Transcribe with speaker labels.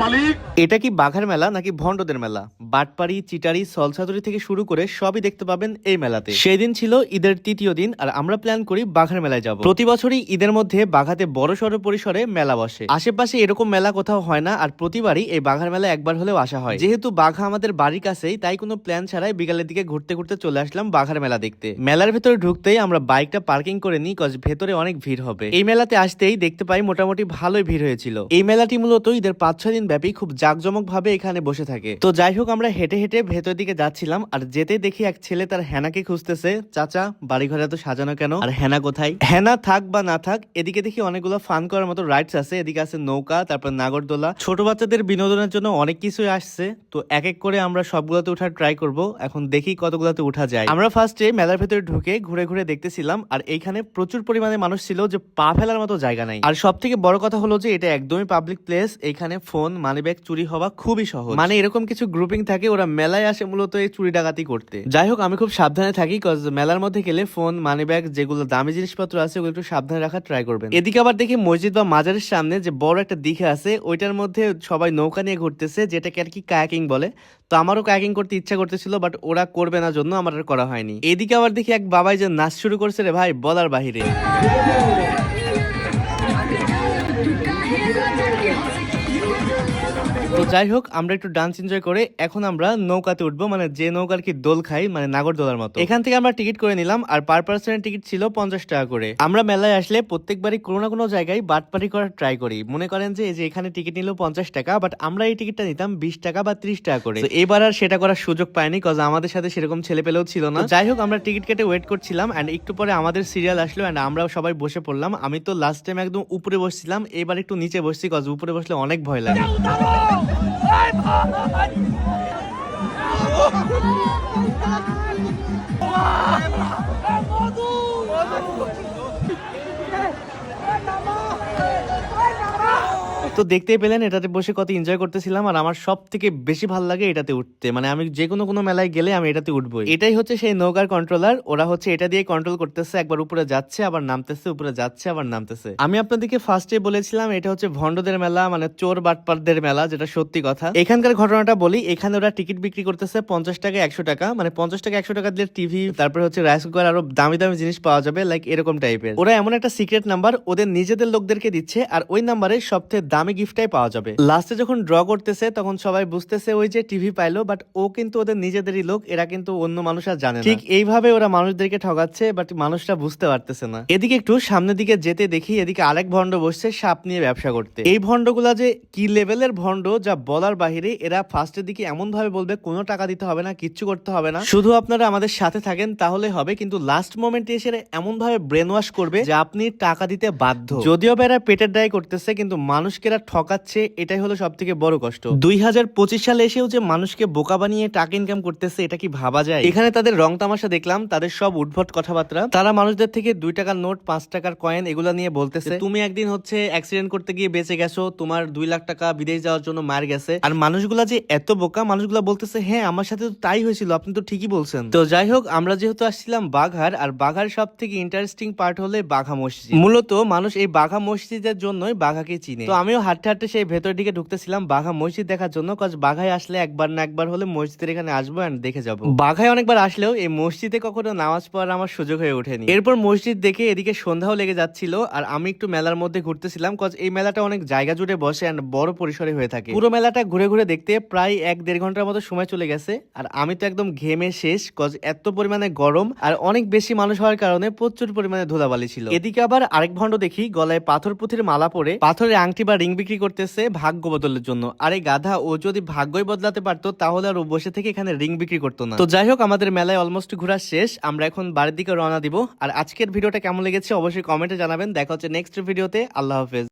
Speaker 1: মালিক।
Speaker 2: এটা কি বাঘার মেলা নাকি ভণ্ডদের মেলা? বাটপাড়ি, চিটারি সলসাতুরি থেকে শুরু করে সবই দেখতে পাবেন এই মেলাতে। সেই দিন ছিল ঈদের তৃতীয় দিন আর আমরা প্ল্যান করি বাঘার মেলায় যাব। প্রতি বছরই ঈদের মধ্যে বাঘাতে বড় সড় পরিসরে মেলা বসে। আশেপাশে এরকম মেলা কোথাও হয় না আর প্রতিবারই এই বাঘার মেলা একবার হলেও আসা হয়। যেহেতু বাঘা আমাদের বাড়ির কাছেই, তাই কোনো প্ল্যান ছাড়াই বিকালের দিকে ঘুরতে ঘুরতে চলে আসলাম বাঘার মেলা দেখতে। মেলার ভেতরে ঢুকতেই আমরা বাইকটা পার্কিং করে নিই কজ ভেতরে অনেক ভিড় হবে। এই মেলাতে আসতেই দেখতে পাই মোটামুটি ভালোই ভিড় হয়েছিল। এই মেলাটি মূলত ঈদের পাঁচ ছয় দিন ব্যাপী খুব ভাবে এখানে বসে থাকে। তো যাই হোক আমরা হেঁটে হেঁটে ভেতর দিকে যাচ্ছিলাম আর যেতে দেখি এক ছেলে তার হেনাকে খুঁজতেছে। চাচা বাড়ি ঘরে এত সাজানো কেন? আর হেনা কোথায়? হেনা থাক বা না থাক এদিকে দেখি অনেকগুলো ফান করার মতো রাইডস আছে। এদিকে আছে নৌকা তারপর নাগরদোলা। ছোট বাচ্চাদের বিনোদনের জন্য অনেক কিছুই আসছে। তো এক এক করে আমরা সবগুলোতে ওঠার ট্রাই করব। এখন দেখি কতগুলোতে উঠা যায়। আমরা ফার্স্টে মেলার ভেতরে ঢুকে ঘুরে ঘুরে দেখতেছিলাম আর এইখানে প্রচুর পরিমাণে মানুষ ছিল যে পা ফেলার মতো জায়গা নাই। আর সব থেকে বড় কথা হলো যে এটা একদমই পাবলিক প্লেস এখানে ফোন মানিব্যাগ চুরি হওয়া খুবই সহজ। মানে এরকম কিছু গ্রুপিং থাকে ওরা মেলায় আসে মূলত এই চুরি ডাকাতি করতে। যাই হোক আমি খুব সাবধানে থাকি কজ মেলার মধ্যে গেলে ফোন মানি ব্যাগ যেগুলো দামি জিনিসপত্র আছে ওগুলো একটু সাবধানে রাখার ট্রাই করবেন। এদিকে আবার দেখি মসজিদ বা মাজারের সামনে যে বড় একটা দিঘা আছে ওইটার মধ্যে সবাই নৌকা নিয়ে ঘুরতেছে যেটাকে আর কি কায়াকিং বলে। তো আমারও কায়াকিং করতে ইচ্ছা করতেছিল বাট ওরা করবে না জন্য আমার আর করা হয়নি। এদিকে আবার দেখি এক বাবাই যে নাচ শুরু করছে রে ভাই বলার বাহিরে। তো যাই হোক, আমরা একটু ডান্স এনজয় করে এখন আমরা নৌকাতে উঠবো মানে যে নৌকার কি দোল খাই মানে নাগর দোলার মতো। এখান থেকে আমরা টিকিট করে নিলাম, আর পার পার্সনের টিকিট ছিল পঞ্চাশ টাকা করে। আমরা মেলায় আসলে প্রত্যেকবারই কোনো না কোনো জায়গায় বাটপারি করার ট্রাই করি। মনে করেন যে যে এখানে টিকিট নিল পঞ্চাশ টাকা বাট আমরা এই টিকিটটা নিতাম বিশ টাকা বা ত্রিশ টাকা করে। এবার আর সেটা করার সুযোগ পাইনি কজ আমাদের সাথে সেরকম ছেলে পেলেও ছিল না। যাই হোক, আমরা টিকিট কেটে ওয়েট করছিলাম অ্যান্ড একটু পরে আমাদের সিরিয়াল আসলো অ্যান্ড আমরাও সবাই বসে পড়লাম। আমি তো লাস্ট টাইম একদম উপরে বসছিলাম, এবার একটু নিচে বসছি কজ উপরে বসলে অনেক ভয় লাগে। 冲啊 তো দেখতেই পেলেন, এটাতে বসে কত এনজয় করতেছিলাম, আর আমার সব থেকে বেশি ভালো লাগে এটাতে উঠতে। মানে আমি যে কোনো কোনো মেলায় গেলে আমি এটাতে উঠবো এটাই হচ্ছে সেই নৌকার কন্ট্রোলার ওরা হচ্ছে এটা দিয়ে কন্ট্রোল করতেছে, একবার উপরে যাচ্ছে, আবার নামতেছে, উপরে যাচ্ছে, আবার নামতেছে। আমি আপনাদেরকে ফার্স্টে বলেছিলাম, এটা হচ্ছে ভণ্ডদের মেলা মানে চোর বাটপারদের মেলা, যেটা সত্যি কথা। এখানকার ঘটনাটা বলি, এখানে ওরা টিকিট বিক্রি করতেছে পঞ্চাশ টাকা, একশো টাকা মানে পঞ্চাশ টাকা, একশো টাকা দিলে টিভি তারপরে হচ্ছে রাইস কুকার আরও দামি দামি জিনিস পাওয়া যাবে লাইক এরকম টাইপের ওরা এমন একটা সিক্রেট নাম্বার ওদের নিজেদের লোকদেরকে দিচ্ছে, আর ওই নাম্বারে সবথেকে দামি গিফটটাই পাওয়া যাবে। লাস্টে যখন ড্র করতেছে তখন সবাই বুঝতেছে ওই যে টিভি পাইলো বাট ও কিন্তু ওদের নিজেদেরই লোক এরা কিন্তু অন্য মানুষ আর জানে ঠিক এইভাবে ওরা মানুষদেরকে ঠকাচ্ছে বাট মানুষরা বুঝতে পারতেছে না। এদিকে একটু সামনের দিকে যেতে দেখি এদিকে আরেক ভণ্ড বসছে সাপ নিয়ে ব্যবসা করতে। এই ভণ্ডগুলা যে কি লেভেলের ভণ্ড যা বলার বাহিরে এরা ফার্স্টের দিকে এমন ভাবে বলবে কোনো টাকা দিতে হবে না কিচ্ছু করতে হবে না। শুধু আপনারা আমাদের সাথে থাকেন তাহলে হবে কিন্তু লাস্ট মোমেন্টে এসে এমন ভাবে ব্রেন ওয়াশ করবে যে আপনি টাকা দিতে বাধ্য। যদিও বা এরা পেটের দায় করতেছে কিন্তু মানুষকে এরা ঠকাচ্ছে, এটাই হলো সব থেকে বড় কষ্ট। দুই হাজার পঁচিশ সালে এসেও যে মানুষকে বোকা বানিয়ে টাকা ইনকাম করতেছে, এটা কি ভাবা যায়? এখানে তাদের রং তামাশা দেখলাম, তাদের সব উদ্ভট কথাবার্তা। তারা মানুষদের থেকে দুই টাকার নোট, পাঁচ টাকার কয়েন এগুলা নিয়ে বলতেছে, তুমি একদিন হচ্ছে অ্যাক্সিডেন্ট করতে গিয়ে বেঁচে গেছো, তোমার দুই লাখ টাকা বিদেশ যাওয়ার জন্য মার গেছে। আর মানুষগুলা যে এত বোকা, মানুষগুলা বলতেছে হ্যাঁ আমার সাথে তো তাই হয়েছিল, আপনি তো ঠিকই বলছেন। তো যাই হোক, আমরা যেহেতু আসছিলাম বাঘার, আর বাঘার সব থেকে ইন্টারেস্টিং পার্ট হলে বাঘা মসজিদ। মূলত মানুষ এই বাঘা মসজিদের জন্যই বাঘাকে চিনে। তো আমিও হাঁটতে হাঁটতে সেই ভেতর দিকে ঢুকতেছিলাম বাঘা মসজিদ দেখার জন্য কজ বাঘায় আসলে একবার না একবার হলে মসজিদের এখানে আসব এন্ড দেখে যাব। বাঘায় অনেকবার আসলেও এই মসজিদে কখনো নামাজ পড়ার আমার সুযোগ হয়ে ওঠেনি। এরপর মসজিদ দেখে এদিকে সন্ধ্যাও লেগে যাচ্ছিল আর আমি একটু মেলার মধ্যে ঘুরতেছিলাম কজ এই মেলাটা অনেক জায়গা জুড়ে বসে অ্যান্ড বড় পরিসরে হয়ে থাকে। পুরো মেলাটা ঘুরে ঘুরে দেখতে প্রায় এক দেড় ঘণ্টার মতো সময় চলে গেছে আর আমি তো একদম ঘেমে শেষ কজ এত পরিমাণে গরম আর অনেক বেশি মানুষ হওয়ার কারণে প্রচুর পরিমাণে ধুলাবালি ছিল। এদিকে আবার আরেক ভণ্ড দেখি, গলায় পাথর পুঁথির মালা পরে পাথরের আংটি বা রিং বিক্রি করতেছে ভাগ্য বদলের জন্য। আরে গাধা, ও যদি ভাগ্যই বদলাতে পারতো, তাহলে আর ও বসে থেকে এখানে রিং বিক্রি করতো না। তো যাই হোক, আমাদের মেলায় অলমোস্ট ঘোরা শেষ। আমরা এখন বাড়ির দিকে রওনা দিব। আর আজকের ভিডিওটা কেমন লেগেছে অবশ্যই কমেন্টে জানাবেন। দেখা হচ্ছে নেক্সট ভিডিওতে আল্লাহ হাফেজ।